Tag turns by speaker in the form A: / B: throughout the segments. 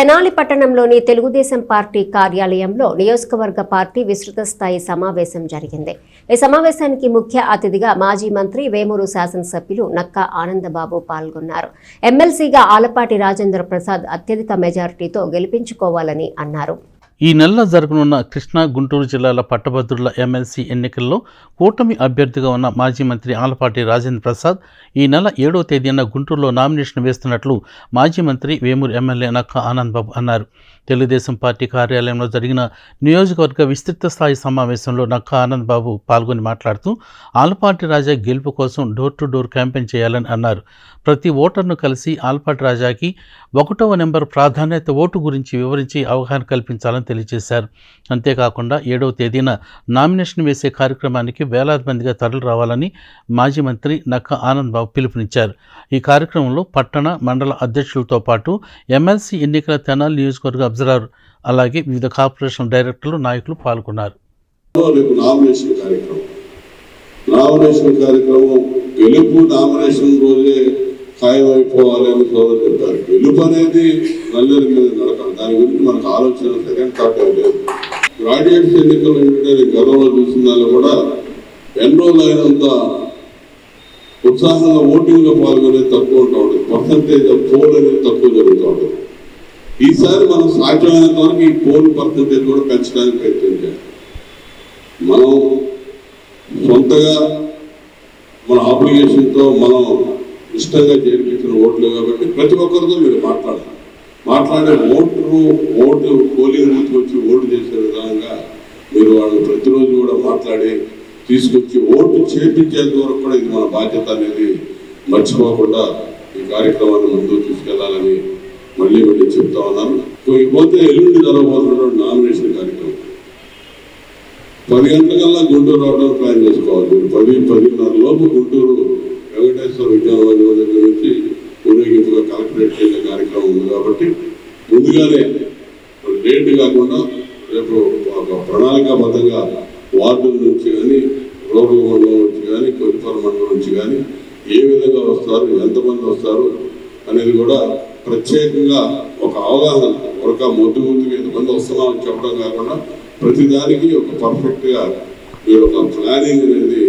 A: తెనాలి పట్టణంలోని తెలుగుదేశం పార్టీ కార్యాలయంలో నియోజకవర్గ పార్టీ విస్తృత స్థాయి సమావేశం జరిగింది. ఈ సమావేశానికి ముఖ్య అతిథిగా మాజీ మంత్రి వేమూరు శాసనసభ్యులు నక్కా ఆనందబాబు పాల్గొన్నారు. ఎమ్మెల్సీగా ఆలపాటి రాజేంద్ర ప్రసాద్ అత్యధిక మెజారిటీతో గెలిపించుకోవాలని అన్నారు.
B: ఈ నెలలో జరగనున్న కృష్ణా గుంటూరు జిల్లాల పట్టభద్రుల ఎమ్మెల్సీ ఎన్నికల్లో కూటమి అభ్యర్థిగా ఉన్న మాజీ మంత్రి ఆలపాటి రాజేంద్ర ప్రసాద్ ఈ నెల ఏడవ తేదీన గుంటూరులో నామినేషన్ వేస్తున్నట్లు మాజీ మంత్రి వేమూరు ఎమ్మెల్యే నక్క ఆనంద్ బాబు అన్నారు. తెలుగుదేశం పార్టీ కార్యాలయంలో జరిగిన నియోజకవర్గ విస్తృత స్థాయి సమావేశంలో నక్క ఆనంద్ బాబు పాల్గొని మాట్లాడుతూ ఆల్పాటి రాజా గెలుపు కోసం డోర్ టు డోర్ క్యాంపెయిన్ చేయాలని అన్నారు. ప్రతి ఓటర్ను కలిసి ఆల్పాటి రాజాకి ఒకటవ నెంబర్ ప్రాధాన్యత ఓటు గురించి వివరించి అవగాహన కల్పించాలని తెలియజేశారు. అంతేకాకుండా ఏడవ తేదీన నామినేషన్ వేసే కార్యక్రమానికి వేలాది మందిగా తరలి రావాలని మాజీ మంత్రి నక్క ఆనంద్ బాబు పిలుపునిచ్చారు. ఈ కార్యక్రమంలో పట్టణ మండల అధ్యక్షులతో పాటు ఎమ్మెల్సీ ఎన్నికల తెనాలి నియోజకవర్గ అబ్జర్వర్ అలాగే వివిధ కార్పొరేషన్ డైరెక్టర్లు నాయకులు పాల్గొన్నారు.
C: రేపు నామినేషన్ కార్యక్రమం. నామినేషన్ కార్యక్రమం గెలుపు నామినేషన్ రోజే ఖాయం సోదరు చెప్పారు గెలుపు అనేది నల్లేరు మీద నడకం దాని గురించి మనకు ఆలోచన సెకండ్ థాట్ లేదు. గ్రాడ్యుయేట్స్ ఎన్నికలు ఏంటంటే నేను గతంలో చూసిన దానిలో కూడా ఎన్నో అయినంత ఉత్సాహంగా ఓటింగ్లో పాల్గొనేది తక్కువ ఉంటా ఉంటుంది. పర్సంటేజ్ ఆఫ్ పోల్ అనేది తక్కువ జరుగుతూ ఉంటుంది. ఈసారి మనం సాధ్యమైనంత వరకు ఈ పోల్ పర్సంటేజ్ కూడా పెంచడానికి ప్రయత్నం చేయాలి మనం సొంతగా మన ఆబ్లిగేషన్తో మనం ఇష్టంగా చేర్పించిన ఓట్లు కాబట్టి ప్రతి ఒక్కరితో మీరు మాట్లాడాలి. మాట్లాడే ఓటరు ఓటు పోలింగ్ బూత్కి వచ్చి ఓటు చేసే విధంగా మీరు వాళ్ళు ప్రతిరోజు కూడా మాట్లాడి తీసుకొచ్చి ఓటు చేపించేంత వరకు కూడా ఇది మన బాధ్యత అనేది మర్చిపోకుండా ఈ కార్యక్రమాన్ని ముందుకు తీసుకెళ్ళాలని మళ్ళీ మళ్ళీ చెప్తా ఉన్నాను. పోతే ఎల్లుండి జరగబోతున్నటువంటి నామినేషన్ కార్యక్రమం. పది గంటలకల్లా గుంటూరు రావడానికి ప్లాన్ చేసుకోవాలి. మీరు పది పదిన్నర లోపు గుంటూరు వెంకటేశ్వర విద్యాలయం దగ్గర నుంచి ఊరేగింపుగా కలెక్టరేట్ చేసే కార్యక్రమం ఉంది కాబట్టి ముందుగానే లేట్ కాకుండా రేపు ఒక ప్రణాళికాబద్ధంగా వార్డుల నుంచి కానీ రూరల్ మండలం నుంచి కానీ కొద్దిపర మండలం నుంచి కానీ ఏ విధంగా వస్తారు ఎంతమంది వస్తారు అనేది కూడా ప్రత్యేకంగా ఒక అవగాహన ఒక మొద్దు ముందుకు ఎంతమంది వస్తున్నామని చెప్పడం కాకుండా ప్రతిదానికి ఒక పర్ఫెక్ట్గా మీరు ఒక ప్లానింగ్ అనేది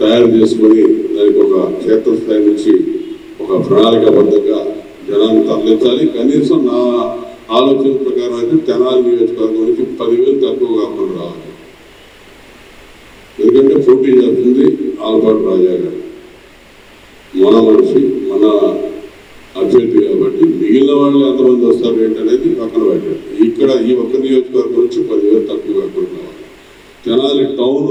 C: తయారు చేసుకొని దానికి ఒక క్షేత్రస్థాయి నుంచి ఒక ప్రణాళికాబద్ధంగా జనాన్ని తరలించాలి కనీసం నా ఆలోచన ప్రకారం అయితే తెనాలి నియోజకవర్గం నుంచి పదివేలు తక్కువ కాకుండా రావాలి. ఎందుకంటే పోటీ చేస్తుంది ఆల్పాటు రాజా గారు. మన మనిషి మన వాళ్ళు ఎంతమంది వస్తారు ఏంటనేది పక్కన పెట్టండి ఇక్కడ ఈ ఒక్క నియోజకవర్గం నుంచి పదివేలు తక్కువ కాకుండా రావాలి తెనాలి టౌన్